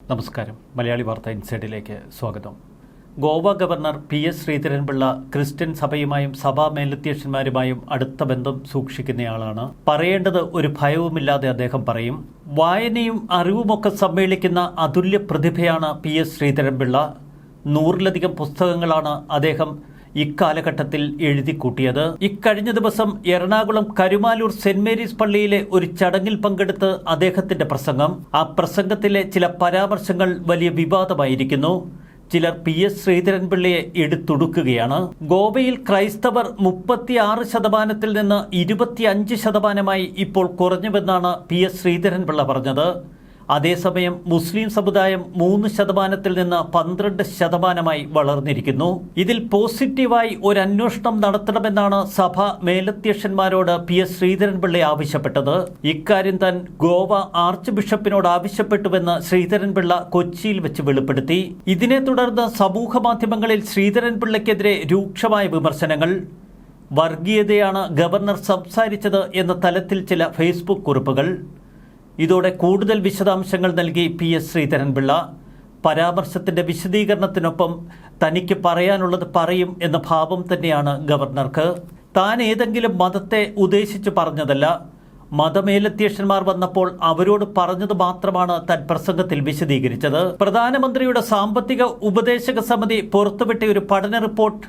നമസ്കാരം. മലയാളി വാർത്ത ഇൻസൈഡിലേക്ക് സ്വാഗതം. Goa governor P S Sreedharan Pillai Christian സഭയുമായും സഭാ മേലധ്യക്ഷന്മാരുമായും അടുത്ത ബന്ധം സൂക്ഷിക്കുന്നയാളാണ്. പറയേണ്ടത് ഒരു ഭയവുമില്ലാതെ അദ്ദേഹം പറയും വായനയും അറിവുമൊക്കെ സമ്മേളിക്കുന്ന അതുല്യ പ്രതിഭയാണ് പി എസ് ശ്രീധരൻപിള്ള. നൂറിലധികം പുസ്തകങ്ങളാണ് അദ്ദേഹം ഇക്കാലഘട്ടത്തിൽ എഴുതി കൂട്ടിയത് ഇക്കഴിഞ്ഞ ദിവസം എറണാകുളം കരുമാലൂർ സെന്റ് മേരീസ് പള്ളിയിലെ ഒരു ചടങ്ങിൽ പങ്കെടുത്ത് അദ്ദേഹത്തിന്റെ പ്രസംഗം. ആ പ്രസംഗത്തിലെ ചില പരാമർശങ്ങൾ വലിയ വിവാദമായിരിക്കുന്നു. ചിലർ പി എസ് ശ്രീധരൻപിള്ളയെ എടുത്തൊടുക്കുകയാണ്. ഗോവയിൽ ക്രൈസ്തവർ മുപ്പത്തിയാറ് ശതമാനത്തിൽ നിന്ന് ഇരുപത്തിയഞ്ച് ശതമാനമായി ഇപ്പോൾ കുറഞ്ഞുവെന്നാണ് പി എസ് ശ്രീധരൻപിള്ള പറഞ്ഞത്. അതേസമയം മുസ്ലിം സമുദായം മൂന്ന് ശതമാനത്തിൽ നിന്ന് പന്ത്രണ്ട് ശതമാനമായി വളർന്നിരിക്കുന്നു. ഇതിൽ പോസിറ്റീവായി ഒരു അന്വേഷണം നടത്തണമെന്നാണ് സഭ മേലധ്യക്ഷന്മാരോട് പി എസ് ശ്രീധരൻപിള്ള ആവശ്യപ്പെട്ടത്. ഇക്കാര്യം താൻ ഗോവ ആർച്ച് ബിഷപ്പിനോട് ആവശ്യപ്പെട്ടുവെന്ന് ശ്രീധരൻപിള്ള കൊച്ചിയിൽ വെച്ച് വെളിപ്പെടുത്തി. ഇതിനെ തുടർന്ന് സമൂഹ മാധ്യമങ്ങളിൽ ശ്രീധരൻപിള്ളയ്ക്കെതിരെ രൂക്ഷമായ വിമർശനങ്ങൾ. വർഗീയതയാണ് ഗവർണർ സംസാരിച്ചത് എന്ന തലത്തിൽ ചില ഫേസ്ബുക്ക് കുറിപ്പുകൾ. ഇതോടെ കൂടുതൽ വിശദാംശങ്ങൾ നൽകി പി എസ് ശ്രീധരൻപിള്ള. പരാമർശത്തിന്റെ വിശദീകരണത്തിനൊപ്പം തനിക്ക് പറയാനുള്ളത് പറയും എന്ന ഭാവം തന്നെയാണ് ഗവർണർക്ക്. താൻ ഏതെങ്കിലും മതത്തെ ഉദ്ദേശിച്ച് പറഞ്ഞതല്ല. മതമേലധ്യക്ഷന്മാർ വന്നപ്പോൾ അവരോട് പറഞ്ഞത് മാത്രമാണ് താൻ പ്രസംഗത്തിൽ വിശദീകരിച്ചത്. പ്രധാനമന്ത്രിയുടെ സാമ്പത്തിക ഉപദേശക സമിതി പുറത്തുവിട്ട ഒരു പഠന റിപ്പോർട്ട്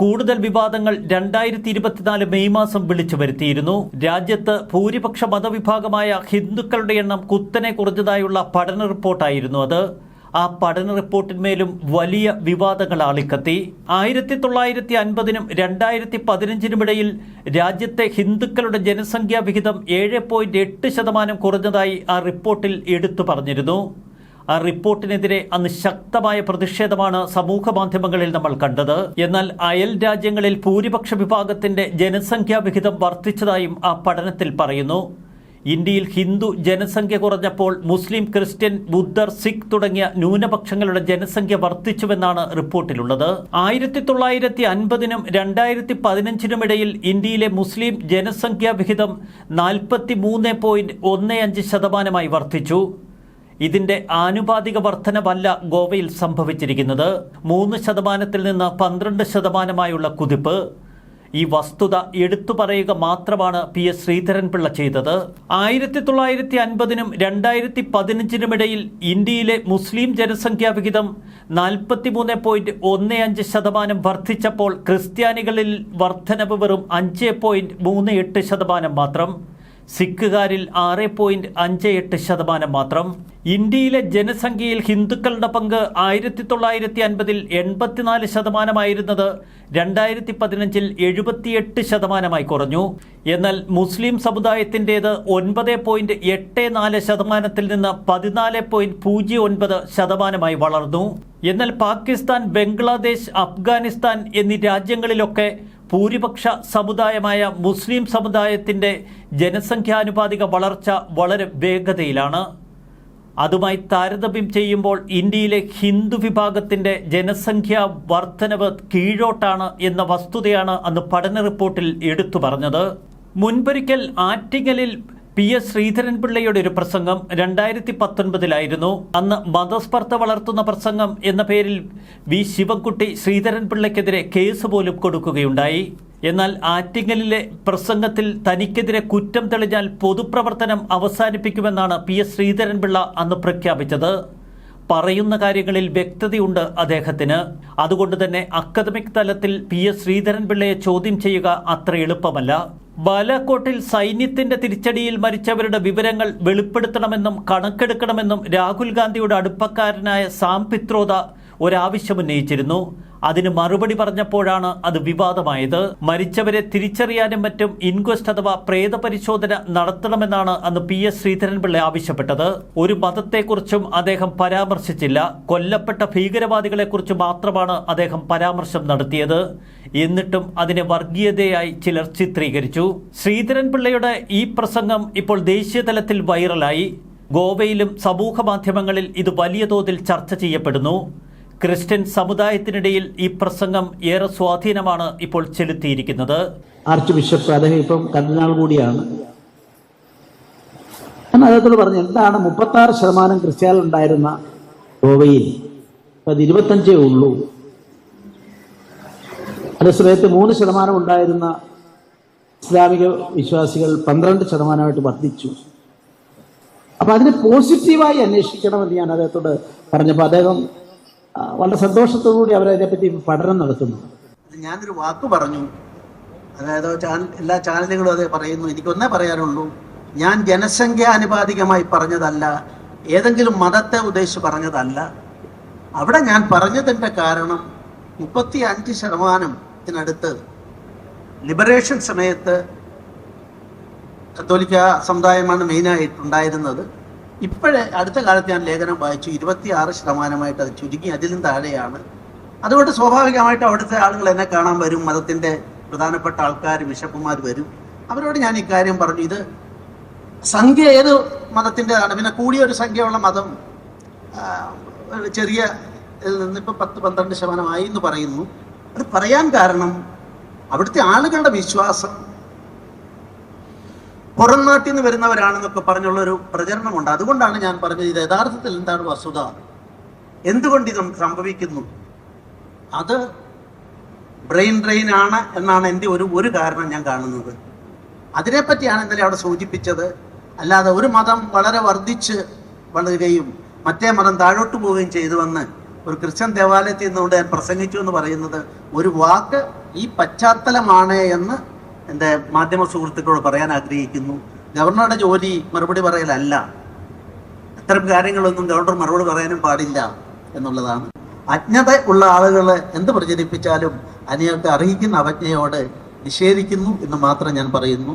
കൂടുതൽ വിവാദങ്ങൾ രണ്ടായിരത്തി ഇരുപത്തിനാല് മെയ് മാസം വിളിച്ചു വരുത്തിയിരുന്നു. രാജ്യത്ത് ഭൂരിപക്ഷ മതവിഭാഗമായ ഹിന്ദുക്കളുടെ എണ്ണം കുത്തനെ കുറഞ്ഞതായുള്ള പഠന റിപ്പോർട്ടായിരുന്നു അത്. ആ പഠന റിപ്പോർട്ടിന്മേലും വലിയ വിവാദങ്ങൾ ആളിക്കത്തി. ആയിരത്തി തൊള്ളായിരത്തി അൻപതിനും രണ്ടായിരത്തി പതിനഞ്ചിനുമിടയിൽ രാജ്യത്തെ ഹിന്ദുക്കളുടെ ജനസംഖ്യാ വിഹിതം ഏഴ് പോയിന്റ് എട്ട് ശതമാനം കുറഞ്ഞതായി ആ റിപ്പോർട്ടിൽ എടുത്തു പറഞ്ഞിരുന്നു. ആ റിപ്പോർട്ടിനെതിരെ അന്ന് ശക്തമായ പ്രതിഷേധമാണ് സമൂഹ മാധ്യമങ്ങളിൽ നമ്മൾ കണ്ടത്. എന്നാൽ അയൽ രാജ്യങ്ങളിൽ ഭൂരിപക്ഷ വിഭാഗത്തിന്റെ ജനസംഖ്യാ വിഹിതം വർദ്ധിച്ചതായും ആ പഠനത്തിൽ പറയുന്നു. ഇന്ത്യയിൽ ഹിന്ദു ജനസംഖ്യ കുറഞ്ഞപ്പോൾ മുസ്ലിം ക്രിസ്ത്യൻ ബുദ്ധർ സിഖ് തുടങ്ങിയ ന്യൂനപക്ഷങ്ങളുടെ ജനസംഖ്യ വർദ്ധിച്ചുവെന്നാണ് റിപ്പോർട്ടിലുള്ളത്. ആയിരത്തി തൊള്ളായിരത്തി അൻപതിനും രണ്ടായിരത്തി പതിനഞ്ചിനും ഇടയിൽ ഇന്ത്യയിലെ മുസ്ലിം ജനസംഖ്യാ വിഹിതം നാൽപ്പത്തി മൂന്ന് പോയിന്റ് ഒന്ന് അഞ്ച് ശതമാനമായി വർദ്ധിച്ചു. ഇതിന്റെ ആനുപാതിക വർധനവല്ല ഗോവയിൽ സംഭവിച്ചിരിക്കുന്നത്. മൂന്ന് ശതമാനത്തിൽ നിന്ന് പന്ത്രണ്ട് ശതമാനമായുള്ള കുതിപ്പ്. ഈ വസ്തുത എടുത്തു പറയുക മാത്രമാണ് പി എസ് ശ്രീധരൻപിള്ള ചെയ്തത്. ആയിരത്തി തൊള്ളായിരത്തി അൻപതിനും രണ്ടായിരത്തി പതിനഞ്ചിനുമിടയിൽ ഇന്ത്യയിലെ മുസ്ലിം ജനസംഖ്യാ വിഹിതം നാൽപ്പത്തിമൂന്ന് പോയിന്റ് ഒന്ന് അഞ്ച് ശതമാനം വർദ്ധിച്ചപ്പോൾ ക്രിസ്ത്യാനികളിൽ വർധനവ് വെറും അഞ്ച് പോയിന്റ് മൂന്ന് എട്ട് ശതമാനം മാത്രം. സിഖുകാരിൽ ആറ് പോയിന്റ് അഞ്ച് എട്ട് ശതമാനം മാത്രം. ഇന്ത്യയിലെ ജനസംഖ്യയിൽ ഹിന്ദുക്കളുടെ പങ്ക് ആയിരത്തി തൊള്ളായിരത്തി അൻപതിൽ എൺപത്തിനാല് ശതമാനമായിരുന്നത് രണ്ടായിരത്തി പതിനഞ്ചിൽ എഴുപത്തിയെട്ട് ശതമാനമായി കുറഞ്ഞു. എന്നാൽ മുസ്ലിം സമുദായത്തിന്റേത് ഒൻപത് പോയിന്റ് എട്ട് നാല് ശതമാനത്തിൽ നിന്ന് പതിനാല് പോയിന്റ് പൂജ്യം ഒൻപത് ശതമാനമായി വളർന്നു. എന്നാൽ പാകിസ്ഥാൻ ബംഗ്ലാദേശ് അഫ്ഗാനിസ്ഥാൻ എന്നീ രാജ്യങ്ങളിലൊക്കെ ഭൂരിപക്ഷ സമുദായമായ മുസ്ലിം സമുദായത്തിന്റെ ജനസംഖ്യാനുപാതിക വളർച്ച വളരെ വേഗതയിലാണ്. അതുമായി താരതമ്യം ചെയ്യുമ്പോൾ ഇന്ത്യയിലെ ഹിന്ദു വിഭാഗത്തിന്റെ ജനസംഖ്യാ വർധനവ് കീഴോട്ടാണ് എന്ന വസ്തുതയാണ് അന്ന് പഠന റിപ്പോർട്ടിൽ എടുത്തു പറഞ്ഞത്. മുൻപൊരിക്കൽ ആറ്റിങ്ങലിൽ പി എസ് ശ്രീധരൻപിള്ളയുടെ ഒരു പ്രസംഗം രണ്ടായിരത്തി പത്തൊൻപതിലായിരുന്നു അന്ന് മതസ്പർദ്ധ വളർത്തുന്ന പ്രസംഗം എന്ന പേരിൽ വി ശിവൻകുട്ടി ശ്രീധരൻപിള്ളയ്ക്കെതിരെ കേസ് പോലും കൊടുക്കുകയുണ്ടായി. എന്നാൽ ആറ്റിങ്ങലിലെ പ്രസംഗത്തിൽ തനിക്കെതിരെ കുറ്റം തെളിഞ്ഞാൽ പൊതുപ്രവർത്തനം അവസാനിപ്പിക്കുമെന്നാണ് പി എസ് ശ്രീധരൻപിള്ള അന്ന് പ്രഖ്യാപിച്ചത്. പറയുന്ന കാര്യങ്ങളിൽ വ്യക്തതയുണ്ട് അദ്ദേഹത്തിന്. അതുകൊണ്ട് തന്നെ അക്കാദമിക് തലത്തിൽ പി എസ് ശ്രീധരൻപിള്ളയെ ചോദ്യം ചെയ്യുക അത്ര എളുപ്പമല്ല. ബാലാക്കോട്ടിൽ സൈന്യത്തിന്റെ തിരിച്ചടിയിൽ മരിച്ചവരുടെ വിവരങ്ങൾ വെളിപ്പെടുത്തണമെന്നും കണക്കെടുക്കണമെന്നും രാഹുൽ ഗാന്ധിയുടെ അടുപ്പക്കാരനായ സാം പിത്രോദ ഒരാവശ്യം ഉന്നയിച്ചിരുന്നു. അതിന് മറുപടി പറഞ്ഞപ്പോഴാണ് അത് വിവാദമായത്. മരിച്ചവരെ തിരിച്ചറിയാനും മറ്റും ഇൻക്വസ്റ്റ് അഥവാ പ്രേത പരിശോധന നടത്തണമെന്നാണ് അന്ന് പി എസ് ശ്രീധരൻപിള്ള ആവശ്യപ്പെട്ടത്. ഒരു മതത്തെക്കുറിച്ചും അദ്ദേഹം പരാമർശിച്ചില്ല. കൊല്ലപ്പെട്ട ഭീകരവാദികളെക്കുറിച്ച് മാത്രമാണ് അദ്ദേഹം പരാമർശം നടത്തിയത്. എന്നിട്ടും അതിനെ വർഗീയതയായി ചിലർ ചിത്രീകരിച്ചു. ശ്രീധരൻപിള്ളയുടെ ഈ പ്രസംഗം ഇപ്പോൾ ദേശീയതലത്തിൽ വൈറലായി. ഗോവയിലും സമൂഹ മാധ്യമങ്ങളിൽ ഇത് വലിയ തോതിൽ ചർച്ച ചെയ്യപ്പെടുന്നു. ക്രിസ്ത്യൻ സമുദായത്തിനിടയിൽ ഈ പ്രസംഗം ഏറെ സ്വാധീനമാണ് ഇപ്പോൾ ചെലുത്തിയിരിക്കുന്നത്. ആർച്ച് ബിഷപ്പ് അദ്ദേഹം ഇപ്പം കർദിനാൾ കൂടിയാണ്. ഞാൻ അദ്ദേഹത്തോട് പറഞ്ഞു എന്താണ് മുപ്പത്തി ആറ് ശതമാനം ക്രിസ്ത്യാനികൾ ഉണ്ടായിരുന്ന ഗോവയിൽ അത് ഇരുപത്തഞ്ചേ ഉള്ളൂ. അതേ സമയത്ത് മൂന്ന് ശതമാനം ഉണ്ടായിരുന്ന ഇസ്ലാമിക വിശ്വാസികൾ പന്ത്രണ്ട് ശതമാനമായിട്ട് വർദ്ധിച്ചു. അപ്പൊ അതിനെ പോസിറ്റീവായി അന്വേഷിക്കണമെന്ന് ഞാൻ അദ്ദേഹത്തോട് പറഞ്ഞപ്പോൾ അദ്ദേഹം വളരെ സന്തോഷത്തോടുകൂടി അവരതിനെപ്പറ്റി പഠനം നടത്തുന്നു. ഞാനൊരു വാക്ക് പറഞ്ഞു. അതായത് ചാനൽ എല്ലാ ചാനലുകളും അതേ പറയുന്നു. എനിക്കൊന്നേ പറയാനുള്ളൂ. ഞാൻ ജനസംഖ്യാനുപാതികമായി പറഞ്ഞതല്ല. ഏതെങ്കിലും മതത്തെ ഉദ്ദേശിച്ച് പറഞ്ഞതല്ല. അവിടെ ഞാൻ പറഞ്ഞതിന്റെ കാരണം മുപ്പത്തി അഞ്ച് ശതമാനത്തിനടുത്ത് ലിബറേഷൻ സമയത്ത് കത്തോലിക്ക സമുദായമാണ് മെയിനായിട്ടുണ്ടായിരുന്നത് ഇപ്പോഴേ അടുത്ത കാലത്ത് ഞാൻ ലേഖനം വായിച്ചു. ഇരുപത്തിയാറ് ശതമാനമായിട്ട് അത് ചുരുങ്ങി അതിലും താഴെയാണ്. അതുകൊണ്ട് സ്വാഭാവികമായിട്ട് അവിടുത്തെ ആളുകൾ എന്നെ കാണാൻ വരും. മതത്തിന്റെ പ്രധാനപ്പെട്ട ആൾക്കാർ ബിഷപ്പുമാർ വരും. അവരോട് ഞാൻ ഇക്കാര്യം പറഞ്ഞു. ഇത് സംഖ്യ ഏത് മതത്തിന്റെതാണ് പിന്നെ കൂടിയ ഒരു സംഖ്യയുള്ള മതം ചെറിയ ഇതിൽ നിന്നിപ്പോൾ പത്ത് പന്ത്രണ്ട് ശതമാനമായി എന്ന് പറയുന്നു. അത് പറയാൻ കാരണം അവിടുത്തെ ആളുകളുടെ വിശ്വാസം പുറം നാട്ടിൽ നിന്ന് വരുന്നവരാണെന്നൊക്കെ പറഞ്ഞുള്ള ഒരു പ്രചരണമുണ്ട്. അതുകൊണ്ടാണ് ഞാൻ പറഞ്ഞത് ഇത് യഥാർത്ഥത്തിൽ എന്താണ് വസ്തുത? എന്തുകൊണ്ട് ഇത് സംഭവിക്കുന്നു? അത് ബ്രെയിൻ ഡ്രെയിൻ ആണ് എന്നാണ് എന്റെ ഒരു ഒരു കാരണം ഞാൻ കാണുന്നത്. അതിനെപ്പറ്റിയാണ് ഇന്നലെ അവിടെ സൂചിപ്പിച്ചത്. അല്ലാതെ ഒരു മതം വളരെ വർദ്ധിച്ച് വളരുകയും മറ്റേ മതം താഴോട്ട് പോവുകയും ചെയ്തുവെന്ന് ഒരു ക്രിസ്ത്യൻ ദേവാലയത്തിൽ നിന്നുകൊണ്ട് ഞാൻ പ്രസംഗിച്ചു എന്ന് പറയുന്നത് ഒരു വാക്ക് ഈ പശ്ചാത്തലമാണ് എന്ന് എന്റെ മാധ്യമ സുഹൃത്തുക്കളോട് പറയാൻ ആഗ്രഹിക്കുന്നു. ഗവർണറുടെ ജോലി മറുപടി പറയലല്ല. അത്തരം കാര്യങ്ങളൊന്നും ഗവർണർ മറുപടി പറയാനും പാടില്ല എന്നുള്ളതാണ്. അജ്ഞത ഉള്ള ആളുകൾ എന്ത് പ്രചരിപ്പിച്ചാലും അതിനകത്ത് അറിയിക്കുന്ന അവജ്ഞയോട് നിഷേധിക്കുന്നു എന്ന് മാത്രം ഞാൻ പറയുന്നു.